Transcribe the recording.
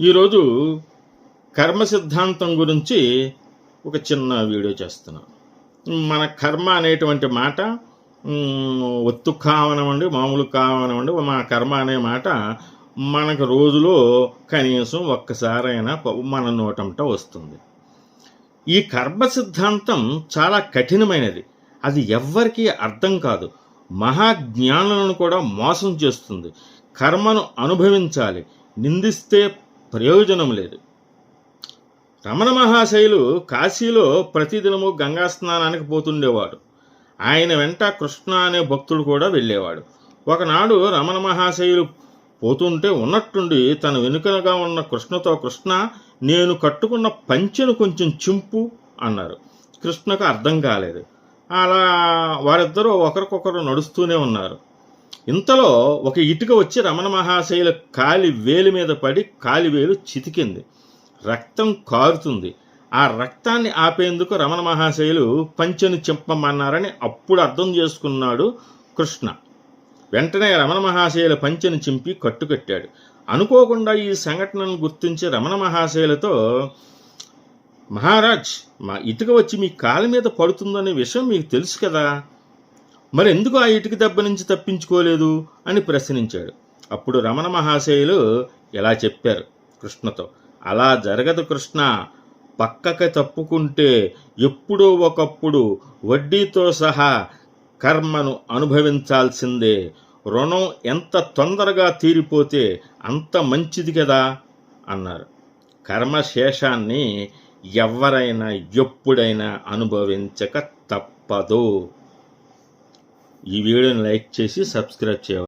ఈరోజు కర్మ సిద్ధాంతం గురించి ఒక చిన్న వీడియో చేస్తున్నాం. మన కర్మ అనేటువంటి మాట ఒత్తు కావనమండి మామూలు కావనమండి మన కర్మ అనే మాట మనకు రోజులో కనీసం ఒక్కసారైనా ప- మన నోటంట వస్తుంది. ఈ కర్మ సిద్ధాంతం చాలా కఠినమైనది. అది ఎవ్వరికీ అర్థం కాదు. మహాజ్ఞానులను కూడా మోసం చేస్తుంది. కర్మను అనుభవించాలి. నిందిస్తే ప్రయోజనం లేదు. రమణ మహాశైలు కాశీలో ప్రతిదినము గంగా స్నానానికి పోతుండేవాడు. ఆయన వెంట కృష్ణ అనే భక్తుడు కూడా వెళ్ళేవాడు. ఒకనాడు రమణ మహాశైలు పోతుంటే ఉన్నట్టుండి తన వెనుకనగా ఉన్న కృష్ణతో కృష్ణ నేను కట్టుకున్న పంచెను కొంచెం చింపు అన్నారు. కృష్ణకు అర్థం కాలేదు. అలా వారిద్దరూ ఒకరికొకరు నడుస్తూనే ఉన్నారు. ఇంతలో ఒక ఇటుక వచ్చి రమణ మహాశయుల కాలి వేలి మీద పడి కాలి వేలు చితికింది. రక్తం కారుతుంది. ఆ రక్తాన్ని ఆపేందుకు రమణ మహాశయులు పంచెను చింపమన్నారని అప్పుడు అర్థం చేసుకున్నాడు కృష్ణ. వెంటనే రమణ మహాశయుల పంచెను చింపి కట్టుకట్టాడు. అనుకోకుండా ఈ సంఘటనను గుర్తించి రమణ మహాశయులతో మహారాజ్ మా ఇటుక వచ్చి మీ కాలి మీద పడుతుందనే విషయం మీకు తెలుసు కదా? మరి ఎందుకు ఆ ఇటుక దెబ్బ నుంచి తప్పించుకోలేదు అని ప్రశ్నించాడు. అప్పుడు రమణ మహాశయులు ఇలా చెప్పారు. కృష్ణతో అలా జరగదు కృష్ణ. పక్కకి తప్పుకుంటే ఎప్పుడో ఒకప్పుడు వడ్డీతో సహా కర్మను అనుభవించాల్సిందే. రుణం ఎంత తొందరగా తీరిపోతే అంత మంచిది కదా అన్నారు. కర్మశేషాన్ని ఎవరైనా ఎప్పుడైనా అనుభవించక తప్పదు. ఈ వీడియోని లైక్ చేసి సబ్స్క్రైబ్ చేయాలి